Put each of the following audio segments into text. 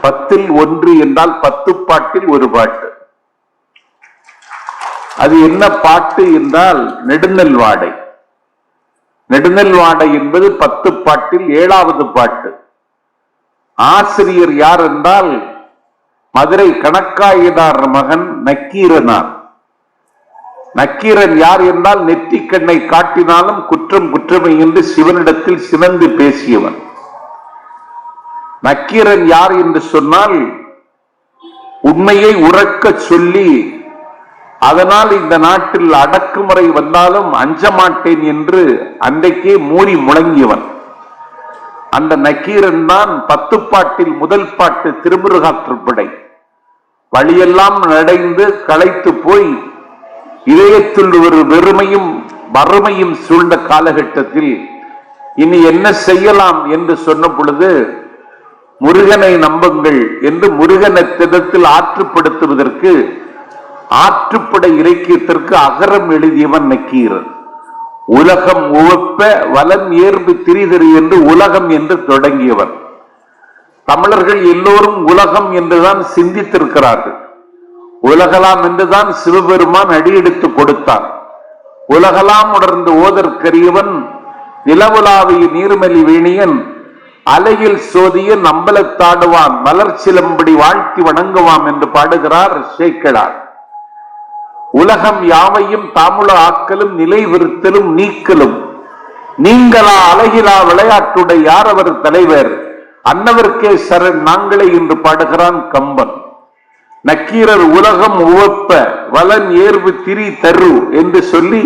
பத்தில் ஒன்று என்றால் பத்து பாட்டில் ஒரு பாட்டு. அது என்ன பாட்டு என்றால் நெடுநெல் வாடை. நெடுநெல் வாடை என்பது பத்து பாட்டில் ஏழாவது பாட்டு. ஆசிரியர் யார் என்றால் மதுரை கணக்காயினார் மகன் நக்கீரனார். நக்கீரன் யார் என்றால் நெற்றி கண்ணை காட்டினாலும் குற்றம் குற்றமை என்று சிவனிடத்தில் சினந்து பேசியவன். நக்கீரன் யார் என்று சொன்னால் உண்மையை உறக்க சொல்லி அதனால் இந்த நாட்டில் அடக்குமுறை வந்தாலும் அஞ்ச மாட்டேன் என்று அன்றைக்கே மூடி முழங்கியவன். அந்த நக்கீரன் தான் பத்து பாட்டில் முதல் பாட்டு திருமுருகாற்றுப்படை வழியெல்லாம் நடைந்து களைத்து போய் இதயத்தில் ஒரு வெறுமையும் வறுமையும் சூழ்ந்த காலகட்டத்தில் இனி என்ன செய்யலாம் என்று சொன்ன பொழுது முருகனை நம்புங்கள் என்று முருகனை திதத்தில் ஆற்றுப்படுத்துவதற்கு ஆற்றுப்படை இலக்கியத்திற்கு அகரம் எழுதியவன் நக்கீரன். உலகம் உவப்ப வலம் ஏர்பு திரிதறி என்று உலகம் என்று தொடங்கியவன். தமிழர்கள் எல்லோரும் உலகம் என்றுதான் சிந்தித்திருக்கிறார்கள். உலகலாம் என்றுதான் சிவபெருமான் அடியெடுத்து கொடுத்தான். உலகலாம் உணர்ந்து ஓதற்கரியவன் நிலவுலாவிய நீர்மலி வேணியன் அலையில் சோதிய நம்பலத்தாடுவான் மலர் சிலம்படி வாழ்த்தி வணங்குவான் என்று பாடுகிறார் சேக்கிழார் உலகம் யாவையும் தாமுள ஆக்கலும் நிலைவிருத்தலும் நீக்கலும். நீங்களா அழகிலா விளையாட்டுடைய யார் அவர் தலைவர்? அன்னவர்க்கே சரண் நாங்களே என்று பாடுகிறான் கம்பன். நக்கீரர் உலகம் உவப்ப வலன் ஏர்வு திரி தரு என்று சொல்லி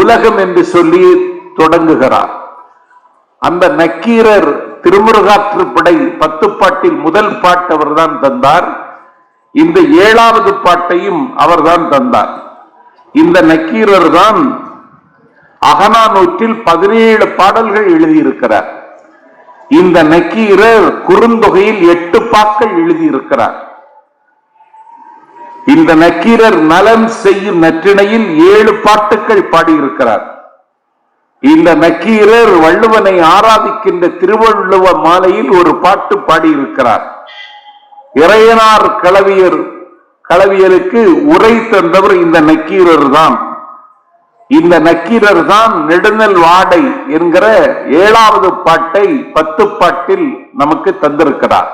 உலகம் என்று சொல்லி தொடங்குகிறார். அந்த நக்கீரர் திருமுருகாற்றுப்படை பத்து பாட்டில் முதல் பாட்டு அவர்தான் தந்தார். இந்த ஏழாவது பாட்டையும் அவர்தான் தந்தார். இந்த நக்கீரர் தான் அகனானூற்றில் பதினேழு பாடல்கள் எழுதியிருக்கிறார். இந்த நக்கீரர் குறுந்தொகையில் எட்டு பாக்கள் எழுதியிருக்கிறார். இந்த நக்கீரர் நலன் செய்யும் நற்றிணையில் ஏழு பாட்டுக்கள் பாடியிருக்கிறார். இந்த நக்கீரர் வள்ளுவனை ஆராதிக்கின்ற திருவள்ளுவ மாலையில் ஒரு பாட்டு பாடியிருக்கிறார். இறையனார் களவியர் களவியலுக்கு உரை தந்தவர் இந்த நக்கீரர் தான். இந்த நக்கீரர் தான் நெடுநல் வாடை என்கிற ஏழாவது பாட்டை பத்து பாட்டில் நமக்கு தந்திருக்கிறார்.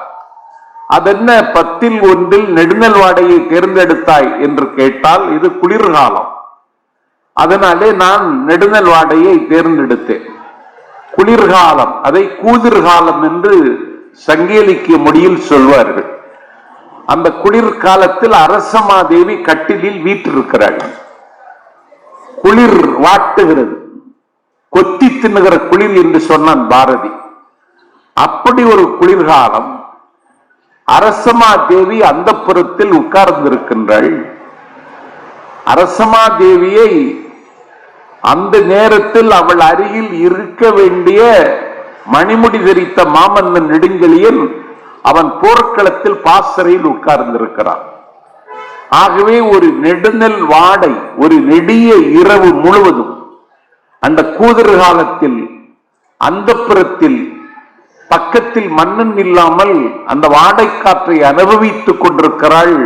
அதென்ன பத்தில் ஒன்றில் நெடுநல் வாடையை தேர்ந்தெடுத்தாய் என்று கேட்டால் இது குளிர்காலம். அதனாலே நான் நெடுநல் வாடையை தேர்ந்தெடுத்தேன். குளிர்காலம் அதை கூதிர்காலம் என்று சங்கேலிக்கிய மொழியில் சொல்வார்கள். அந்த குளிர்காலத்தில் அரசமாதேவி கட்டிலில் வீற்றிருக்கிறாள். குளிர் வாட்டுகிறது. கொத்தி தின்னுகிற குளிர் என்று சொன்னான் பாரதி. அப்படி ஒரு குளிர்காலம் அரசமா தேவி அந்த புறத்தில் உட்கார்ந்திருக்கின்றாள். அரசமா தேவியை அந்த நேரத்தில் அவள் அருகில் இருக்க வேண்டிய மணிமுடி தெரித்த மாமன்னன் நெடுங்கலியன் அவன் போர்க்களத்தில் பாசறையில் உட்கார்ந்திருக்கிறான். ஆகவே ஒரு நெடுநெல் வாடை ஒரு நெடிய இரவு முழுவதும் அந்த கூதர் காலத்தில் அந்த புறத்தில் பக்கத்தில் மன்னன் இல்லாமல் அந்த வாடை காற்றை அனுபவித்துக் கொண்டிருக்கிறாள்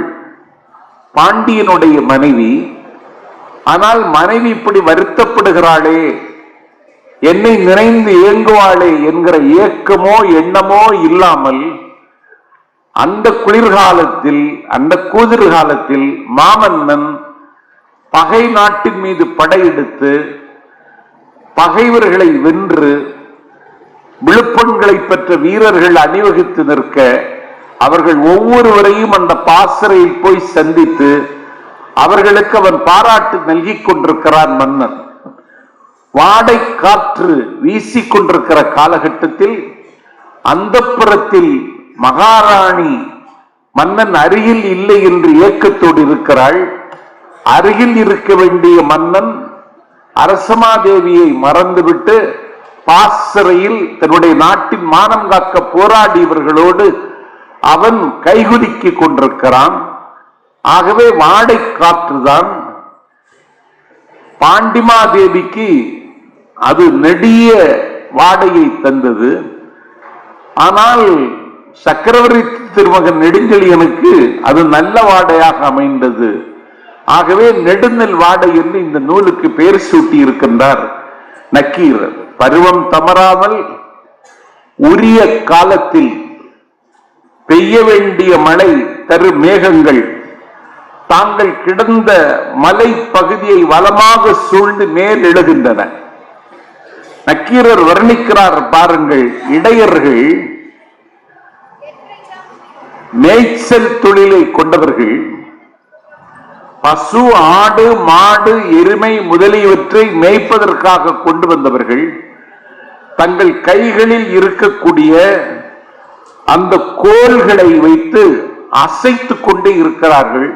பாண்டியனுடைய மனைவி. ஆனால் மனைவி இப்படி வருத்தப்படுகிறாளே? என்னை நினைந்து ஏங்குவாளே என்கிற ஏக்கமோ எண்ணமோ இல்லாமல் அந்த குளிர்காலத்தில் அந்த கூதிர் காலத்தில் மாமன்னன் பகை நாட்டின் மீது படையெடுத்து பகைவர்களை வென்று விழுப்பண்களை பெற்ற வீரர்கள் அணிவகுத்து நிற்க அவர்கள் ஒவ்வொருவரையும் அந்த பாசறையில் போய் சந்தித்து அவர்களுக்கு அவன் பாராட்டு நல்கி கொண்டிருக்கிறான் மன்னன் வாடை காற்று வீசிக்கொண்டிருக்கிற காலகட்டத்தில் அந்த புறத்தில் மகாராணி மன்னன் அருகில் இல்லை என்று ஏக்கத்தோடு இருக்கிறாள். அருகில் இருக்க வேண்டிய மன்னன் அரசமாதேவியை மறந்துவிட்டு பாசறையில் தன்னுடைய நாட்டின் மானம் காக்க போராடியவர்களோடு அவன் கைகுலுக்கிக் கொண்டிருக்கிறான். ஆகவே வாடை காற்றுதான் பாண்டிமாதேவிக்கு அது நெடிய வாடையை தந்தது. ஆனால் சக்கரவர்த்தி திருமகன் நெடுஞ்செழியனுக்கு அது நல்ல வாடையாக அமைந்தது. ஆகவே நெடுநெல் வாடை என்று இந்த நூலுக்கு பெயர் சூட்டி இருக்கின்றார் நக்கீர். பருவம் தமராமல் உரிய காலத்தில் பெய்ய வேண்டிய மழை தரு மேகங்கள் தாங்கள் கிடந்த மலை பகுதியை வளமாக சூழ்ந்து மேல் எழுகின்றன. நக்கீரர் வர்ணிக்கிறார் பாருங்கள் இடையர்கள் மேய்ச்சல் தொழிலை கொண்டவர்கள் பசு ஆடு மாடு எருமை முதலியவற்றை மேய்ப்பதற்காக கொண்டு வந்தவர்கள் தங்கள் கைகளில் இருக்கக்கூடிய அந்த கோல்களை வைத்து அசைத்துக் கொண்டே இருக்கிறார்கள்.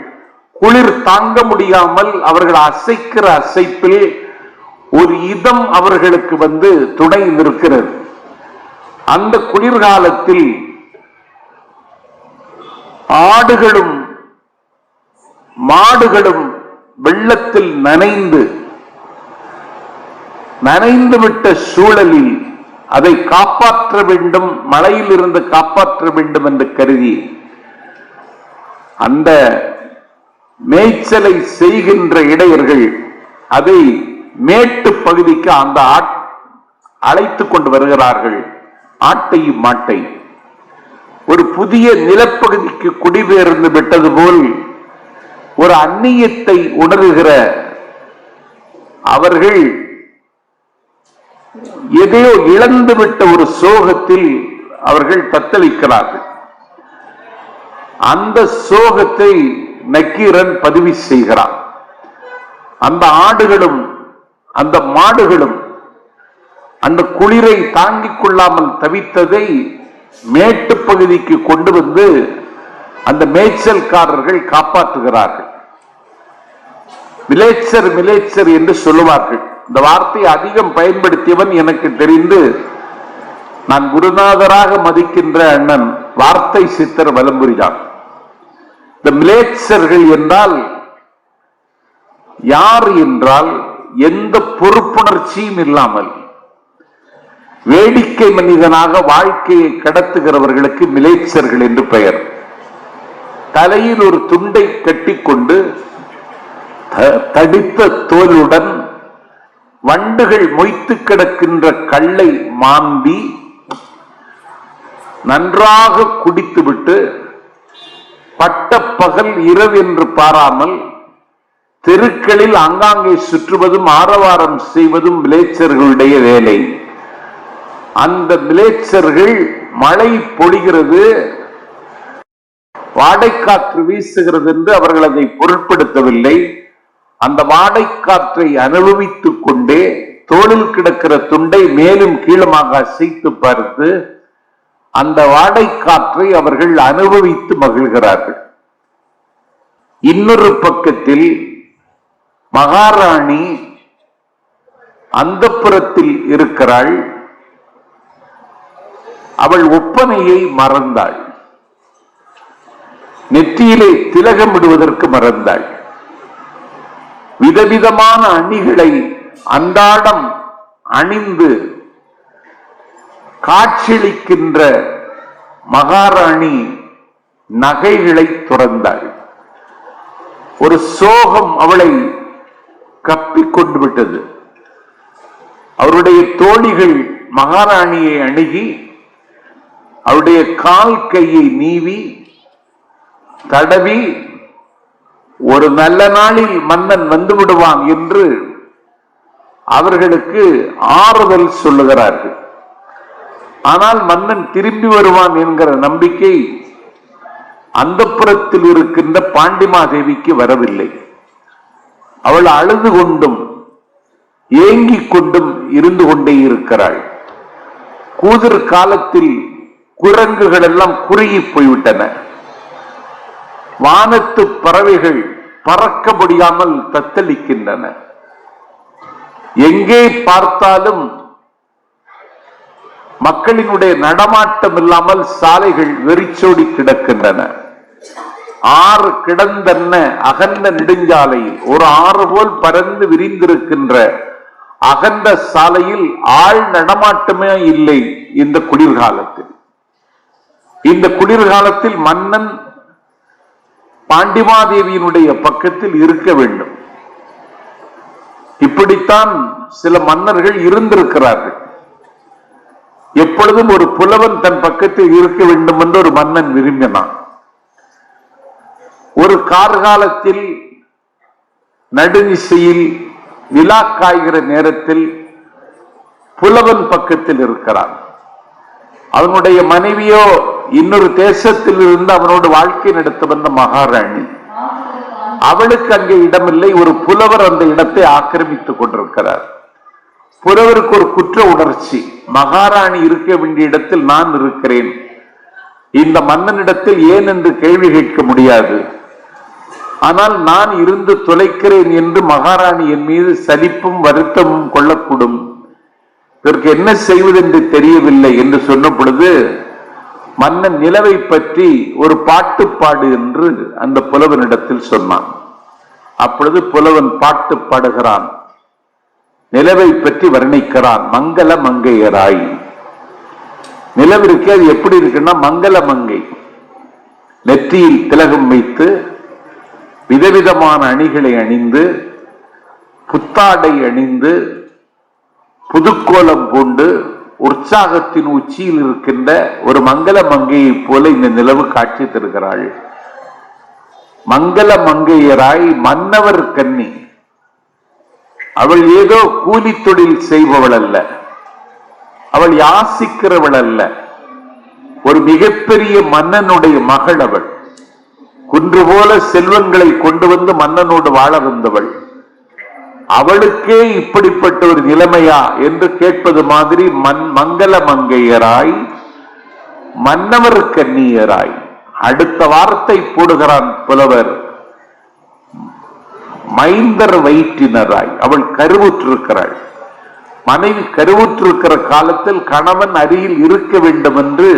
குளிர் தாங்க முடியாமல் அவர்கள் அசைக்கிற அசைப்பில் ஒரு இதம் அவர்களுக்கு வந்து துணை நிற்கிறது. அந்த குளிர்காலத்தில் ஆடுகளும் மாடுகளும் வெள்ளத்தில் நனைந்து நனைந்து விட்ட சூழலில் அதை காப்பாற்ற வேண்டும் மழையில் இருந்து காப்பாற்ற வேண்டும் என்று கருதி அந்த மேய்ச்சலை செய்கின்ற இடையர்கள் அதை மேட்டு பகுதிக்கு அந்த ஆட்- அழைத்துக் கொண்டு வருகிறார்கள். ஆட்டையும் மாட்டை. ஒரு புதிய நிலப்பகுதிக்கு குடிபெயர்ந்து விட்டது போல் ஒரு அந்நியத்தை உணர்கிற அவர்கள் எதையோ இழந்துவிட்ட ஒரு சோகத்தில் அவர்கள் தத்தளிக்கிறார்கள். அந்த சோகத்தை நக்கீரன் பதிவு செய்கிறான். அந்த ஆடுகளும் அந்த மாடுகளும் அந்த குளிரை தாங்கிக் கொள்ளாமல் தவித்ததை மேட்டு பகுதிக்கு கொண்டு வந்து அந்த மேய்ச்சல்காரர்கள் காப்பாற்றுகிறார்கள். மிலேச்சர் மிலேச்சர் என்று சொல்லுவார்கள். இந்த வார்த்தையை அதிகம் பயன்படுத்தியவன் எனக்கு தெரிந்து நான் குருநாதராக மதிக்கின்ற அண்ணன் வார்த்தை சித்தர் வலம்புரிதான். இந்த மிலேச்சர்கள் என்றால் யார் என்றால் எந்த பொறுப்புணர்ச்சியும் இல்லாமல் வேடிக்கை மனிதனாக வாழ்க்கையை கடத்துகிறவர்களுக்கு மிலேச்சர்கள் என்று பெயர். தலையில் ஒரு துண்டை கட்டிக்கொண்டு த- தடித்த தோலுடன் வண்டுகள் மொய்த்து கிடக்கின்ற கல்லை மாந்தி நன்றாக குடித்துவிட்டு பட்ட பகல் இரவு என்று பாராமல் தெருக்களில் ஆங்காங்கே சுற்றுவதும் ஆரவாரம் செய்வதும் விளைச்சர்களுடைய வேலை. அந்த விளைச்சர்கள் மழை பொழிகிறது வாடைக்காற்று வீசுகிறது என்று அவர்கள் அதை பொருட்படுத்தவில்லை. அந்த வாடைக்காற்றை அனுபவித்துக் கொண்டே தோளில் கிடக்கிற துண்டை மேலும் கீழமாக அசைத்து பார்த்து அந்த வாடை காற்றை அவர்கள் அனுபவித்து மகிழ்கிறார்கள். இன்னொரு பக்கத்தில் மகாராணி அந்தப்புறத்தில் இருக்கிறாள். அவள் ஒப்பனையை மறந்தாள். நெற்றியிலே திலகமிடுவதற்கு மறந்தாள். விதவிதமான அணிகளை அன்றாடம் அணிந்து காட்சியளிக்கின்ற மகாராணி நகைகளை துறந்தாள். ஒரு சோகம் அவளை கப்பிக்கொண்டு விட்டது. அவருடைய தோழிகள் மகாராணியை அணுகி அவருடைய கால் கையை நீவி தடவி ஒரு நல்ல நாளில் மன்னன் வந்து விடுவான் என்று அவர்களுக்கு ஆறுதல் சொல்லுகிறார்கள். ஆனால் மன்னன் திரும்பி வருவான் என்கிற நம்பிக்கை அந்த புறத்தில் இருக்கின்ற பாண்டிமாதேவிக்கு வரவில்லை. அவள் அழுது கொண்டும் ஏங்கிக் கொண்டும் இருந்து கொண்டே இருக்கிறாள். கூதிர் காலத்தில் குரங்குகள் எல்லாம் குறுகி போய்விட்டன. வானத்து பறவைகள் பறக்க முடியாமல் தத்தளிக்கின்றன. எங்கே பார்த்தாலும் மக்களினுடைய நடமாட்டம் இல்லாமல் சாலைகள் வெறிச்சோடி கிடக்கின்றன. ஆறு கிடந்தன்ன அகன்ற நெடுஞ்சாலையில் ஒரு ஆறு போல் பறந்து விரிந்திருக்கின்ற அகன்ற சாலையில் ஆள் நடமாட்டமே இல்லை இந்த குளிர்காலத்தில். இந்த குளிர்காலத்தில் மன்னன் பாண்டிமாதேவியினுடைய பக்கத்தில் இருக்க வேண்டும். இப்படித்தான் சில மன்னர்கள் இருந்திருக்கிறார்கள். எப்பொழுதும் ஒரு புலவன் தன் பக்கத்தில் இருக்க வேண்டும் என்று ஒரு மன்னன் விரும்பினான். ஒரு கார்காலத்தில் நடுநிசையில் விழா காய்கிற நேரத்தில் புலவன் பக்கத்தில் இருக்கிறான். அவனுடைய மனைவியோ இன்னொரு தேசத்தில் இருந்து அவனோட வாழ்க்கை நடத்த வந்த மகாராணி. அவளுக்கு அங்கே இடமில்லை ஒரு புலவர் அந்த இடத்தை ஆக்கிரமித்துக் கொண்டிருக்கிறார். புலவருக்கு ஒரு குற்ற உணர்ச்சி. மகாராணி இருக்க வேண்டிய இடத்தில் நான் இருக்கிறேன். இந்த மன்னனிடத்தில் ஏன் என்று கேள்வி கேட்க முடியாது. ஆனால் நான் இருந்து தொலைக்கிறேன் என்று மகாராணி என் மீது சலிப்பும் வருத்தமும் கொள்ளக்கூடும். இதற்கு என்ன செய்வது என்று தெரியவில்லை என்று சொன்ன பொழுது மன்னன் நிலவை பற்றி ஒரு பாட்டு பாடு என்று அந்த புலவனிடத்தில் சொன்னான். அப்பொழுது புலவன் பாட்டு பாடுகிறான். நிலவை பற்றி வர்ணிக்கிறான். மங்கள மங்கையராய். நிலவிற்கு அது எப்படி இருக்குன்னா மங்கள மங்கை. நெற்றியில் திலகம் வைத்து விதவிதமான அணிகளை அணிந்து புத்தாடை அணிந்து புதுக்கோலம் கொண்டு உற்சாகத்தின் உச்சியில் இருக்கின்ற ஒரு மங்கள மங்கையைப் போல இந்த நிலவு காட்சி தருகிறாள். மங்கள மங்கையராய் மன்னவர் கன்னி. அவள் ஏதோ கூலி தொழில் செய்பவள் அல்ல அவள் யாசிக்கிறவள் அல்ல ஒரு மிகப்பெரிய மன்னனுடைய மகள் அவள். குன்று போல செல்வங்களை கொண்டு வந்து மன்னனோடு வாழ வந்தவள். அவளுக்கே இப்படிப்பட்ட ஒரு நிலைமையா என்று கேட்பது மாதிரி மண் மங்கள மங்கையராய் மன்னவர் கன்னியராய் அடுத்த வார்த்தை போடுகிறான் புலவர். மைந்தர் வயிற்றினராய் அவள் கருவுற்றிருக்கிறாள். மனைவி கருவுற்றிருக்கிற காலத்தில் கணவன் அருகில் இருக்க வேண்டும் என்று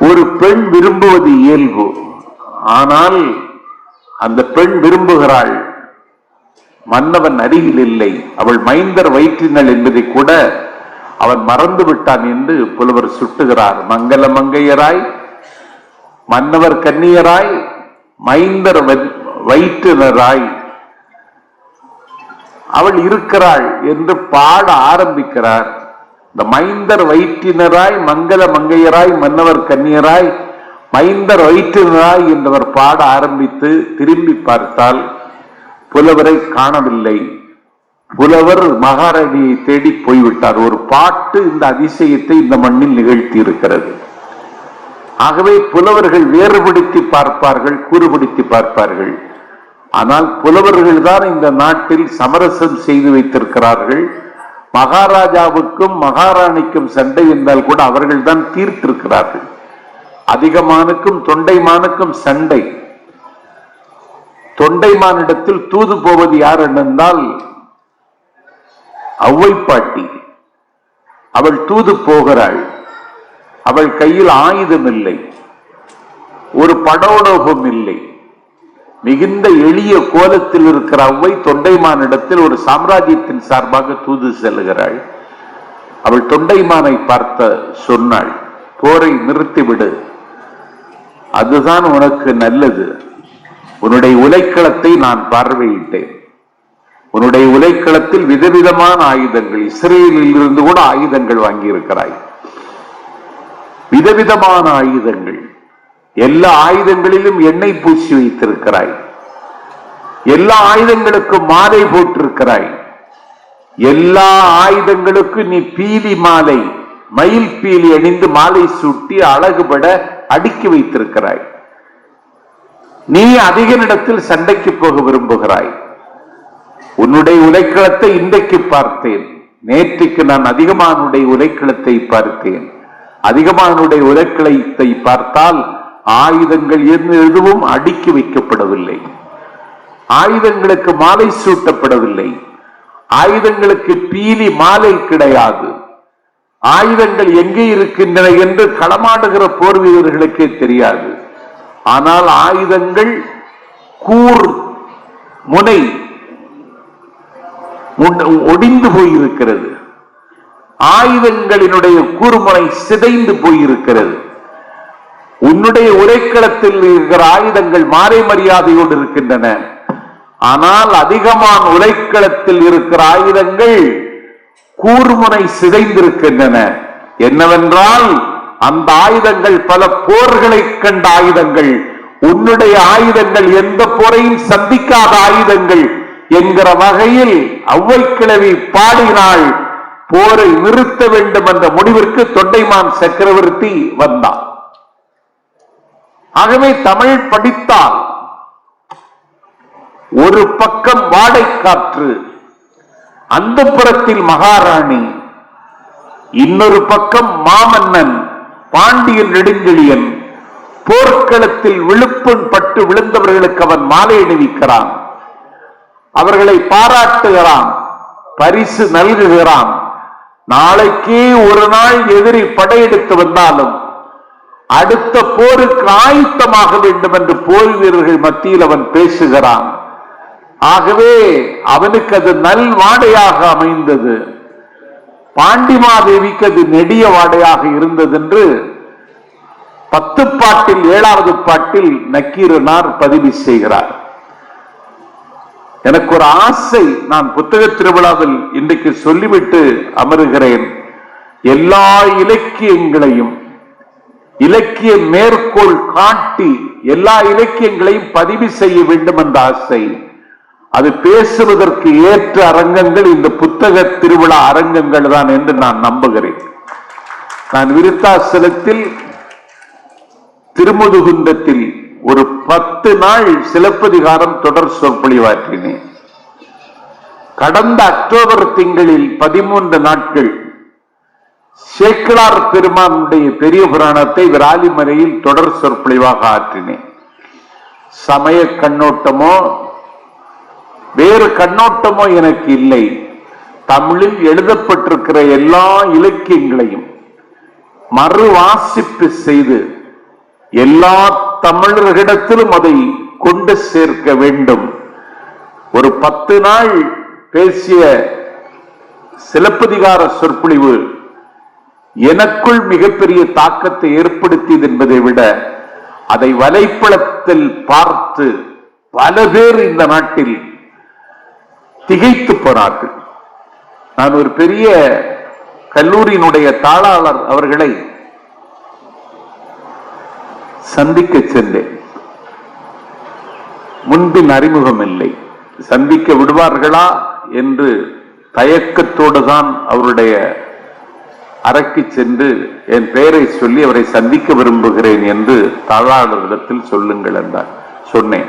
ஒரு பெண் விரும்புவது இயல்பு. ஆனால் அந்த பெண் விரும்புகிறாள். மன்னவன் அருகில் இல்லை. அவள் மைந்தர் வயிற்றினள் என்பதை கூட அவன் மறந்து விட்டான் என்று புலவர் சுட்டுகிறார். மங்கள மங்கையராய் மன்னவர் கன்னியராய் மைந்தர் வ- வயிற்றினராய் அவள் இருக்கிறாள் என்று பாட ஆரம்பிக்கிறார். இந்த மைந்தர் வயிற்றினராய் மங்கள மங்கையராய் மன்னவர் கன்னியராய் மைந்தர் வயிற்றினராய் என்றவர் பாட ஆரம்பித்து திரும்பி பார்த்தால் புலவரை காணவில்லை. புலவர் மகாராணியை தேடி போய்விட்டார். ஒரு பாட்டு இந்த அதிசயத்தை இந்த மண்ணில் நிகழ்த்தி இருக்கிறது ஆகவே புலவர்கள் வேறுபடுத்தி பார்ப்பார்கள் கூறுபடுத்தி பார்ப்பார்கள். ஆனால் புலவர்கள் தான் இந்த நாட்டில் சமரசம் செய்து வைத்திருக்கிறார்கள். மகாராஜாவுக்கும் மகாராணிக்கும் சண்டை என்றால் கூட அவர்கள் தான் தீர்த்திருக்கிறார்கள். அதிகமானுக்கும் தொண்டைமானுக்கும் சண்டை. தொண்டைமானிடத்தில் தூது போவது யார் என்றால் ஔவை பாட்டி அவள் தூது போகிறாள். அவள் கையில் ஆயுதம் இல்லை ஒரு படோடோபம் இல்லை. மிகுந்த எளிய கோலத்தில் இருக்கிற அவ்வை தொண்டைமானிடத்தில் ஒரு சாம்ராஜ்யத்தின் சார்பாக தூது செல்லுகிறாள் அவள் தொண்டைமானை பார்த்த சொன்னாள் போரை நிறுத்திவிடு. அதுதான் உனக்கு நல்லது. உன்னுடைய உலைக்களத்தை நான் பார்வையிட்டேன். உன்னுடைய உலைக்களத்தில் விதவிதமான ஆயுதங்கள் இஸ்ரேலில் இருந்து கூட ஆயுதங்கள் வாங்கியிருக்கிறாய். விதவிதமான ஆயுதங்கள். எல்லா ஆயுதங்களிலும் எண்ணெய் பூசி வைத்திருக்கிறாய். எல்லா ஆயுதங்களுக்கும் மாலை போட்டிருக்கிறாய். எல்லா ஆயுதங்களுக்கும் நீ பீலி மாலை மயில் பீலி அணிந்து மாலை சுட்டி அழகுபட அடுக்கி வைத்திருக்கிறாய். நீ அதிக இடத்தில் சண்டைக்கு போக விரும்புகிறாய். உன்னுடைய உலைக்களத்தை இன்றைக்கு பார்த்தேன். நேற்றுக்கு நான் அதிகமானுடைய உலைக்களத்தை பார்த்தேன். அதிகமானுடைய உலைக்களத்தை பார்த்தால் ஆயுதங்கள் என்று எதுவும் அடுக்கி வைக்கப்படவில்லை. ஆயுதங்களுக்கு மாலை சூட்டப்படவில்லை. ஆயுதங்களுக்கு பீலி மாலை கிடையாது. ஆயுதங்கள் எங்கே இருக்கின்றன என்று களமாடுகிற போர் வீரர்களுக்கே தெரியாது. ஆனால் ஆயுதங்கள் கூர் முனை உண்- ஒடிந்து போயிருக்கிறது. ஆயுதங்களினுடைய கூர்முனை சிதைந்து போயிருக்கிறது. உன்னுடைய உரைக்களத்தில் இருக்கிற ஆயுதங்கள் மாறை மரியாதையோடு இருக்கின்றன. ஆனால் அதிகமான உரைக்களத்தில் இருக்கிற ஆயுதங்கள் கூர்முனை சிதைந்திருக்கின்றன. என்னவென்றால் அந்த ஆயுதங்கள் பல போர்களை கண்ட ஆயுதங்கள் உன்னுடைய ஆயுதங்கள் எந்த போரையும் சந்திக்காத ஆயுதங்கள் என்கிற வகையில் அவ்வைக்கிழவி பாடினாள். போரை நிறுத்த வேண்டும் என்ற முடிவிற்கு தொண்டைமான் சக்கரவர்த்தி வந்தார். ஆகவே தமிழ் படித்தால் ஒரு பக்கம் வாடைக்காற்று அந்த புறத்தில் மகாராணி இன்னொரு பக்கம் மாமன்னன் பாண்டியன் நெடுஞ்செழியன் போர்க்களத்தில் விழுப்புண் பட்டு விழுந்தவர்களுக்கு அவன் மாலை அணிவிக்கிறான். அவர்களை பாராட்டுகிறான் பரிசு நல்குகிறான். நாளைக்கே ஒரு நாள் எதிரி படையெடுத்து வந்தாலும் அடுத்த போருக்கு ஆயத்தமாக வேண்டும் என்று போர் வீரர்கள் மத்தியில் அவன் பேசுகிறான். ஆகவே அவனுக்கு அது நல் வாடையாக அமைந்தது. பாண்டிமாதேவிக்கு அது நெடிய வாடையாக இருந்தது என்று பத்து பாட்டில் ஏழாவது பாட்டில் நக்கீரனார் பதிவு செய்கிறார். எனக்கு ஒரு ஆசை நான் புத்தக திருவிழாவில் இன்றைக்கு சொல்லிவிட்டு அமருகிறேன். எல்லா இலக்கியங்களையும் இலக்கிய மேற்கோள் காட்டி எல்லா இலக்கியங்களையும் பதிவு செய்ய வேண்டும் என்ற ஆசை. அது பேசுவதற்கு ஏற்ற அரங்கங்கள் இந்த புத்தக திருவிழா அரங்கங்கள் தான் என்று நான் நம்புகிறேன். நான் விருத்தாசலத்தில் திருமுதுகுந்தத்தில் ஒரு பத்து நாள் சிலப்பதிகாரம் தொடர் சொற்பொழிவாற்றினேன் கடந்த அக்டோபர் திங்களில் பதிமூன்று நாட்கள் சேக்கிழார் பெருமானுடைய பெரிய புராணத்தை விராலிமலையில் தொடர் சொற்பொழிவாக ஆற்றினேன். சமய கண்ணோட்டமோ வேறு கண்ணோட்டமோ எனக்கு இல்லை. தமிழில் எழுதப்பட்டிருக்கிற எல்லா இலக்கியங்களையும் மறு வாசிப்பு செய்து எல்லா தமிழர்களிடத்திலும் அதை கொண்டு சேர்க்க வேண்டும். ஒரு பத்து நாள் பேசிய சிலப்பதிகார சொற்பொழிவு எனக்குள் மிகப்பெரிய தாக்கத்தை ஏற்படுத்தியது என்பதை விட அதை வலைப்பளத்தில் பார்த்து பல பேர் இந்த நாட்டில் திகைத்து போனார்கள். நான் ஒரு பெரிய கல்லூரியினுடைய தாளாளர் அவர்களை சந்திக்க சென்றேன். முன்பின் அறிமுகம் இல்லை. சந்திக்க விடுவார்களா என்று தயக்கத்தோடு தான் அவருடைய அறைக்கு சென்று என் பெயரை சொல்லி அவரை சந்திக்க விரும்புகிறேன் என்று தாளாளரிடத்தில் சொல்லுங்கள் என்றார். சொன்னேன்.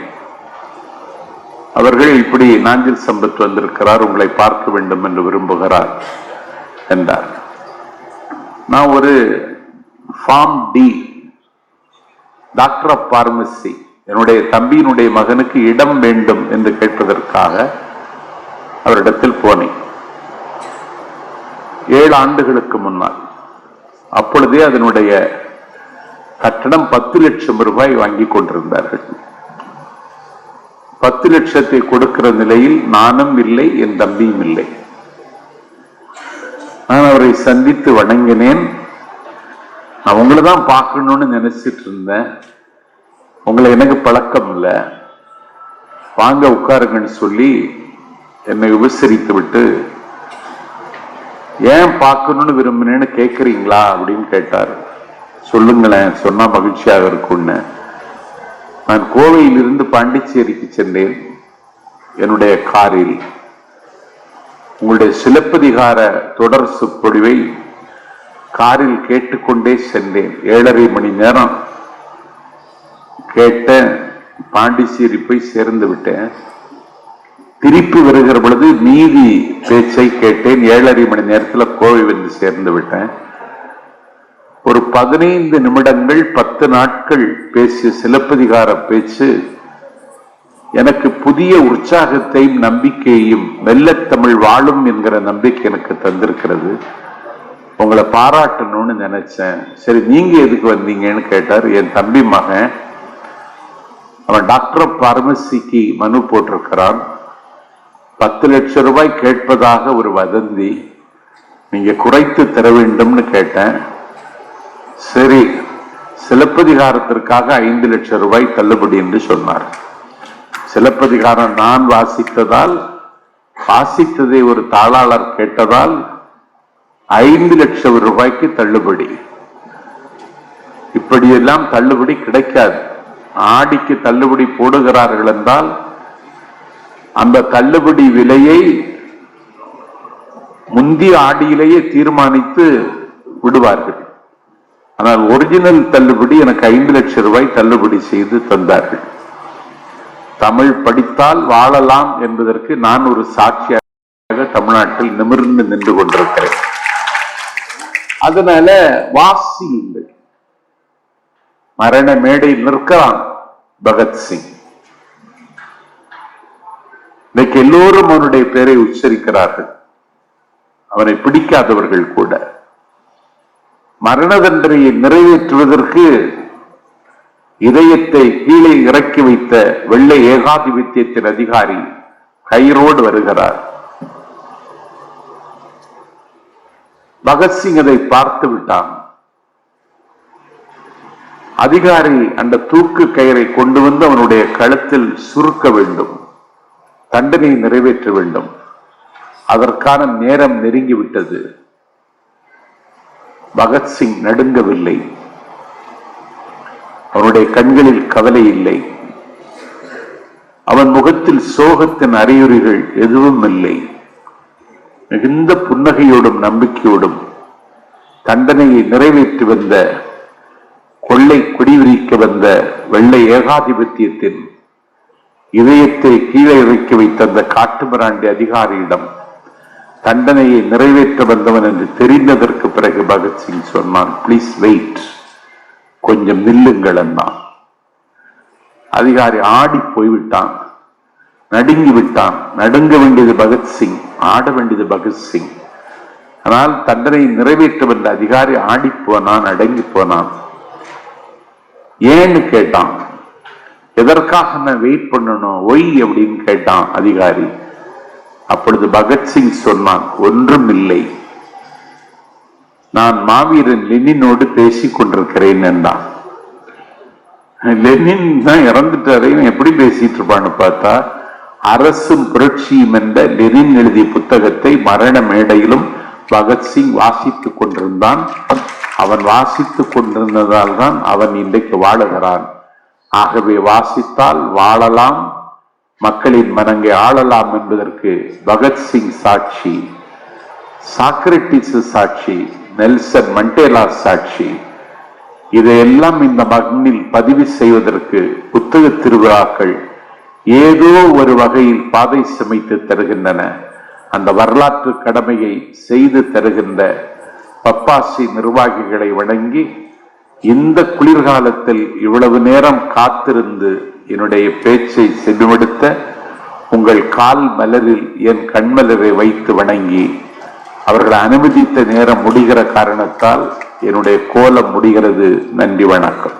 அவர்கள் இப்படி நாஞ்சில் சம்பத் வந்திருக்கிறார் உங்களை பார்க்க வேண்டும் என்று விரும்புகிறார் என்றார். நான் ஒரு Pharm D doctor of pharmacy என்னுடைய தம்பியினுடைய மகனுக்கு இடம் வேண்டும் என்று கேட்பதற்காக அவரிடத்தில் போனேன். ஏழு ஆண்டுகளுக்கு முன்னால். அப்பொழுதே அதனுடைய கட்டணம் பத்து லட்சம் ரூபாய் வாங்கி கொண்டிருந்தார்கள். பத்து லட்சத்தை கொடுக்கிற நிலையில் நானும் இல்லை என் தம்பியும் இல்லை. நான் அவரை சந்தித்து வணங்கினேன். அவங்கள தான் பார்க்கணும்னு நினைச்சிட்டு இருந்தேன். உங்களை எனக்கு பழக்கம் இல்லை. வாங்க உட்காருங்கன்னு சொல்லி என்னை உபசரித்து விட்டு ஏன் பார்க்கணும்னு விரும்பினேன்னு கேட்குறீங்களா அப்படின்னு கேட்டார். சொல்லுங்களேன் சொன்னால் மகிழ்ச்சியாக இருக்கும்னு. நான் கோவையிலிருந்து பாண்டிச்சேரிக்கு சென்றேன். என்னுடைய காரில். உங்களுடைய சிலப்பதிகார தொடர் சொற்பொழிவை காரில் கேட்டுக்கொண்டே சென்றேன். ஏழரை மணி நேரம். கேட்டேன் பாண்டிச்சேரி போய் சேர்ந்து விட்டேன். திருப்பி வருகிற பொழுது மீதி பேச்சை கேட்டேன். ஏழரை மணி நேரத்தில் கோவை வந்து சேர்ந்து விட்டேன். ஒரு பதினைந்து நிமிடங்கள் பத்து நாட்கள் பேசிய சிலப்பதிகார பேச்சு எனக்கு புதிய உற்சாகத்தையும் நம்பிக்கையையும் மெல்ல தமிழ் வாழும் என்கிற நம்பிக்கை எனக்கு தந்திருக்கிறது. உங்களை பாராட்டணும்னு நினைச்சேன். சரி நீங்க எதுக்கு வந்தீங்கன்னு கேட்டார். என் தம்பி மகன். அவன் டாக்டர் பார்மசிக்கு மனு போட்டிருக்கிறான். பத்து லட்சம் ரூபாய் கேட்பதாக ஒரு வதந்தி நீங்க குறைத்து தர வேண்டும்னு கேட்டேன். சரி சிலப்பதிகாரத்திற்காக ஐந்து லட்சம் ரூபாய் தள்ளுபடி என்று சொன்னார். சிலப்பதிகாரம் நான் வாசித்ததால் வாசித்ததை ஒரு தாளாளர் கேட்டதால் ஐந்து லட்சம் ரூபாய்க்கு தள்ளுபடி. இப்படியெல்லாம் தள்ளுபடி கிடைக்காது. ஆடிக்கு தள்ளுபடி போடுகிறார்கள் என்றால் அந்த தள்ளுபடி விலையை முந்தி ஆடியிலேயே தீர்மானித்து விடுவார்கள். ஆனால் ஒரிஜினல் தள்ளுபடி எனக்கு ஐந்து லட்சம் ரூபாய் தள்ளுபடி செய்து தந்தார்கள். தமிழ் படித்தால் வாழலாம் என்பதற்கு நான் ஒரு சாட்சியாக தமிழ்நாட்டில் நிமிர்ந்து நின்று கொண்டிருக்கிறேன். அதனால வாசியுங்கள் மரண மேடையில் நிற்கிறான் பகத்சிங். இன்னைக்கு எல்லோரும் அவனுடைய பெயரை உச்சரிக்கிறார்கள். அவனை பிடிக்காதவர்கள் கூட. மரண தண்டனையை நிறைவேற்றுவதற்கு இதயத்தை கீழே இறக்கி வைத்த வெள்ளை ஏகாதிபத்தியத்தின் அதிகாரி கயிறோடு வருகிறார். பகத்சிங் அதை பார்த்து விட்டான். அதிகாரி அந்த தூக்கு கயிறை கொண்டு வந்து அவனுடைய கழுத்தில் சுருக்க வேண்டும். தண்டனையை நிறைவேற்ற வேண்டும். அதற்கான நேரம் நெருங்கிவிட்டது. பகத்சிங் நடுங்கவில்லை. அவனுடைய கண்களில் கவலை இல்லை. அவன் முகத்தில் சோகத்தின் அறிகுறிகள் எதுவும் இல்லை. மிகுந்த புன்னகையோடும் நம்பிக்கையோடும் தண்டனையை நிறைவேற்றி வந்த கொள்ளை குடிவிரிக்க வந்த வெள்ளை ஏகாதிபத்தியத்தின் இதயத்தை கீழே இறக்கி வைத்த அந்த காட்டுமிராண்டி அதிகாரியிடம் தண்டனையை நிறைவேற்ற வந்தவன் என்று தெரிந்ததற்கு பிறகு பகத்சிங் சொன்னான் பிளீஸ் வெயிட் கொஞ்சம் நில்லுங்கள் என்ன அதிகாரி ஆடி போய்விட்டான். நடுங்கி விட்டான். நடுங்க வேண்டியது பகத்சிங் ஆட வேண்டியது பகத்சிங் ஆனால் தண்டனை நிறைவேற்ற வந்த அதிகாரி ஆடி போனான் அடங்கி போனான். ஏன்னு கேட்டான் எதற்காக நான் வெயிட் பண்ணணும்? ஒய் அப்படின்னு கேட்டான் அதிகாரி. அப்பொழுது பகத்சிங் சொன்னான் ஒன்றும் இல்லை. நான் மாவீரன் லெனினோடு பேசிக் கொண்டிருக்கிறேன் என்றான். லெனின் தான் இறந்துட்டாரு. எப்படி பேசிட்டு இருப்பான்னு பார்த்தா அரசும் புரட்சியும் என்ற லெனின் எழுதிய புத்தகத்தை மரண மேடையிலும் பகத்சிங் வாசித்துக் கொண்டிருந்தான். அவன் வாசித்துக் கொண்டிருந்ததால் தான் அவன் இன்றைக்கு வாழுகிறான். ஆகவே வாசித்தால் வாழலாம் மக்களின் மனங்கை ஆளலாம் என்பதற்கு பகத்சிங் சாட்சி சாக்ரட்டிஸ் சாட்சி நெல்சன் மண்டேலா சாட்சி. இதையெல்லாம் இந்த மண்ணில் பதிவு செய்வதற்கு புத்தக திருவிழாக்கள் ஏதோ ஒரு வகையில் பாதை சமைத்து தருகின்றன. அந்த வரலாற்று கடமையை செய்து தருகின்ற பப்பாசி நிர்வாகிகளை வணங்கி இந்த குளிர்காலத்தில் இவ்வளவு நேரம் காத்திருந்து என்னுடைய பேச்சை செவிமடுத்த உங்கள் கால் மலரில் என் கண்மலரை வைத்து வணங்கி அவர்கள் அனுமதித்த நேரம் முடிகிற காரணத்தால் என்னுடைய கோலம் முடிகிறது. நன்றி வணக்கம்.